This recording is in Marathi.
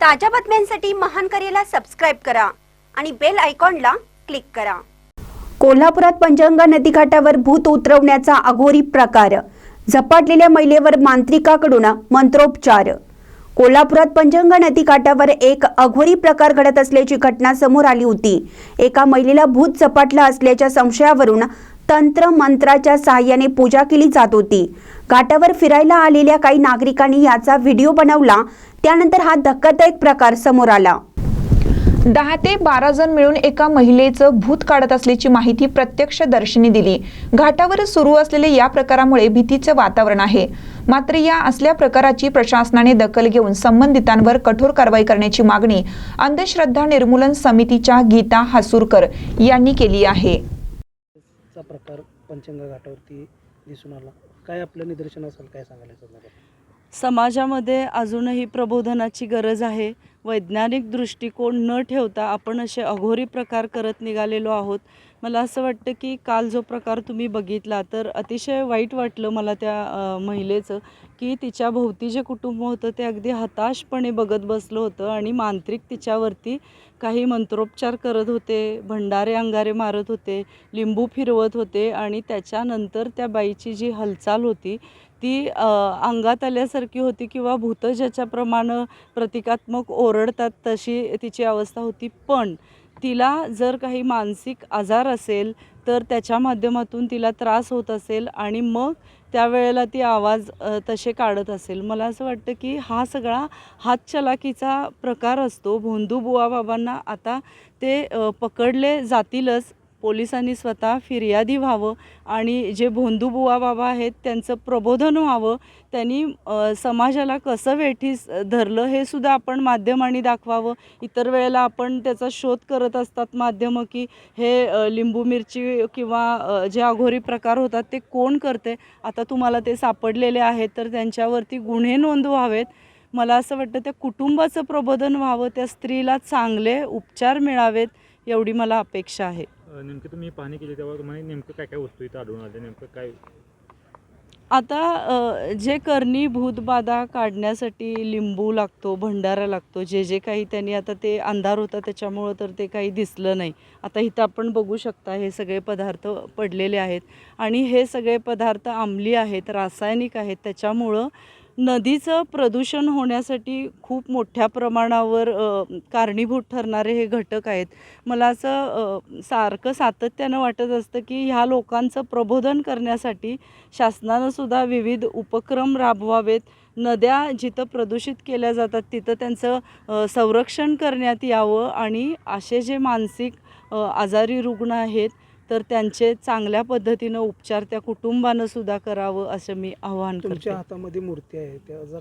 ताज्या बातम्यांसाठी महान करेला सबस्क्राईब करा आणि बेल आयकॉनला क्लिक करा. कोल्हापुरात पंचगंगा नदीकाठावर भूत उतरवण्याचा अघोरी प्रकार. झपाटलेल्या महिलेवर मांत्रिकाकडून मंत्रोपचार. कोल्हापुरात पंचगंगा नदीकाठावर एक अघोरी प्रकार घडत असल्याची घटना समोर आली होती. एका महिलेला भूत झपाटलं असल्याच्या संशयावरून तंत्र मंत्राच्या सहाय्याने पूजा केली जात होती. घाटावर फिरायला आलेल्या काही नागरिकांनी याचा व्हिडिओ बनवला. त्यानंतर हा धक्कादायक प्रकार समोर आला. दहा ते बारा जण मिळून एका महिलेचं भूत काढत असल्याची माहिती प्रत्यक्षदर्शींनी दिली. घाटावर सुरू असलेल्या या प्रकारामुळे भीतीचं वातावरण आहे. मात्र या असल्या प्रकाराची प्रशासनाने दखल घेऊन संबंधितांवर कठोर कारवाई करण्याची मागणी अंधश्रद्धा निर्मूलन समितीच्या गीता हासूरकर यांनी केली आहे. असा प्रकार पंचंगा घाटावरती दिसून आला? काय आपलं निदर्शन असेल काय सांगायला समाजामध्ये अजूनही प्रबोधनाची गरज आहे. वैज्ञानिक दृष्टिकोन न ठेवता आपण असे अघोरी प्रकार करत निघालेलो आहोत. मला असं वाटतं की काल जो प्रकार तुम्ही बघितला तर अतिशय वाईट वाटलं मला त्या महिलेचं की तिच्या भोवती जे कुटुंब होतं ते अगदी हताशपणे बघत बसलं होतं आणि मांत्रिक तिच्यावरती काही मंत्रोपचार करत होते भंडारे अंगारे मारत होते लिंबू फिरवत होते आणि त्याच्यानंतर त्या बाईची जी हालचाल होती ती अंगात आल्यासारखी होती किंवा भूत ज्याच्याप्रमाणे प्रतिकात्मक ओरडतात तशी तिची अवस्था होती. पण तिला जर काही मानसिक आजार असेल तर त्याच्या माध्यमातून तिला त्रास होत असेल आणि मग त्यावेळेला ती आवाज तसे काढत असेल. मला असं वाटतं की हा सगळा हातचलाकीचा प्रकार असतो. भोंदू बुवा बाबांना आता ते पकडले जातीलच पोलिसांनी स्वतः फिर्यादी व्हावं आणि जे भोंदूबुवा बाबा आहेत त्यांचं प्रबोधन व्हावं त्यांनी समाजाला कसं वेठीस धरलं हे सुद्धा आपण माध्यमांनी दाखवावं. इतर वेळेला आपण त्याचा शोध करत असतात माध्यमं की हे लिंबू मिरची किंवा जे अघोरी प्रकार होतात ते कोण करते आता तुम्हाला ते सापडलेले आहेत तर त्यांच्यावरती गुन्हे नोंद व्हावेत. मला असं वाटतं त्या कुटुंबाचं प्रबोधन व्हावं त्या स्त्रीला चांगले उपचार मिळावेत एवढी मला अपेक्षा आहे. नेमकी तुम्ही पाहणी केली तेव्हा तुम्हाला नेमकं काय काय वस्तू इथं आढळून आले नेमकं काय? आता जे करणी भूतबाधा काढण्यासाठी लिंबू लागतो भंडारा लागतो जे जे काही त्यांनी आता ते अंधार होता त्याच्यामुळं तर ते काही दिसलं नाही. आता इथं आपण बघू शकता हे सगळे पदार्थ पडलेले आहेत. आणि हे सगळे पदार्थ आम्ली आहेत रासायनिक आहेत त्याच्यामुळं नदीचं प्रदूषण होण्यासाठी खूप मोठ्या प्रमाणावर कारणीभूत ठरणारे हे घटक आहेत. मला असं सारखं सातत्यानं वाटत असतं की ह्या लोकांचं प्रबोधन करण्यासाठी शासनानंसुद्धा विविध उपक्रम राबवावेत. नद्या जिथं प्रदूषित केल्या जातात तिथं त्यांचं संरक्षण करण्यात यावं. आणि असे जे मानसिक आजारी रुग्ण आहेत तर त्यांचे चांगल्या पद्धतीनं उपचार त्या कुटुंबानं सुद्धा करावं असं मी आवाहन तुमच्या करते. हातामध्ये मूर्ती आहे त्याचा काय